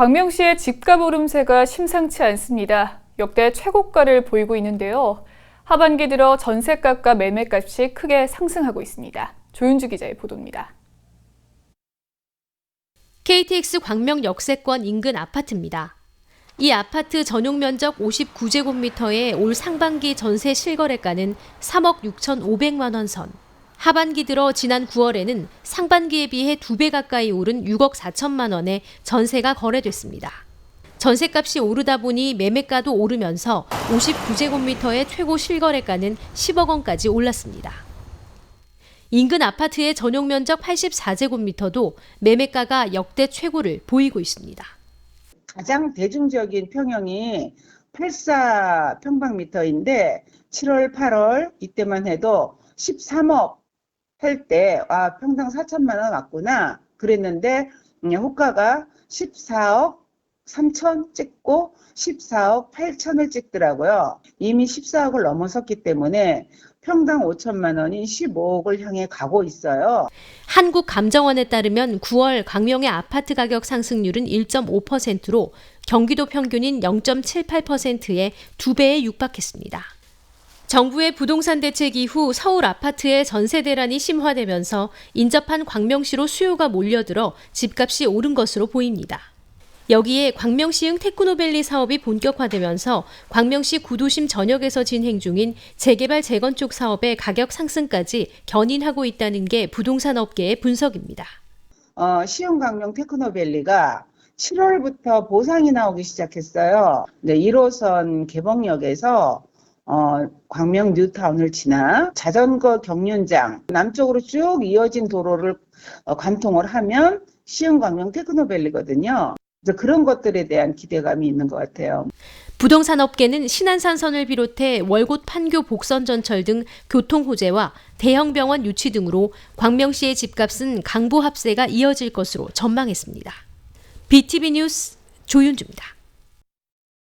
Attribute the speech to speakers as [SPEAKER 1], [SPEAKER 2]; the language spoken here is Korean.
[SPEAKER 1] 광명시의 집값 오름세가 심상치 않습니다. 역대 최고가를 보이고 있는데요. 하반기 들어 전세값과 매매값이 크게 상승하고 있습니다. 조윤주 기자의 보도입니다.
[SPEAKER 2] KTX 광명 역세권 인근 아파트입니다. 이 아파트 전용 면적 59제곱미터의 올 상반기 전세 실거래가는 3억 6,500만 원 선. 하반기 들어 지난 9월에는 상반기에 비해 2배 가까이 오른 6억 4천만 원에 전세가 거래됐습니다. 전세값이 오르다 보니 매매가도 오르면서 59제곱미터의 최고 실거래가는 10억 원까지 올랐습니다. 인근 아파트의 전용 면적 84제곱미터도 매매가가 역대 최고를 보이고 있습니다.
[SPEAKER 3] 가장 대중적인 평형이 84 평방미터인데 7월, 8월 이때만 해도 13억 할 때 아, 평당 4천만 원 왔구나 그랬는데 음, 호가가 14억 3천 찍고 14억 8천을 찍더라고요. 이미 14억을 넘어섰기 때문에 평당 5천만 원인 15억을 향해 가고 있어요.
[SPEAKER 2] 한국감정원에 따르면 9월 광명의 아파트 가격 상승률은 1.5%로 경기도 평균인 0.78%의 두 배에 육박했습니다. 정부의 부동산 대책 이후 서울 아파트의 전세 대란이 심화되면서 인접한 광명시로 수요가 몰려들어 집값이 오른 것으로 보입니다. 여기에 광명시흥 테크노밸리 사업이 본격화되면서 광명시 구도심 전역에서 진행 중인 재개발 재건축 사업의 가격 상승까지 견인하고 있다는 게 부동산 업계의 분석입니다.
[SPEAKER 3] 어, 시흥 광명 테크노밸리가 7월부터 보상이 나오기 시작했어요. 네, 1호선 개봉역에서 어, 광명 뉴타운을 지나 자전거 경륜장 남쪽으로 쭉 이어진 도로를 어, 관통을 하면 시흥 광명 테크노밸리거든요. 그래서 그런 것들에 대한 기대감이 있는 것 같아요.
[SPEAKER 2] 부동산 업계는 신안산선을 비롯해 월곶 판교 복선 전철 등 교통 호재와 대형 병원 유치 등으로 광명시의 집값은 강보 합세가 이어질 것으로 전망했습니다. BTV 뉴스 조윤주입니다.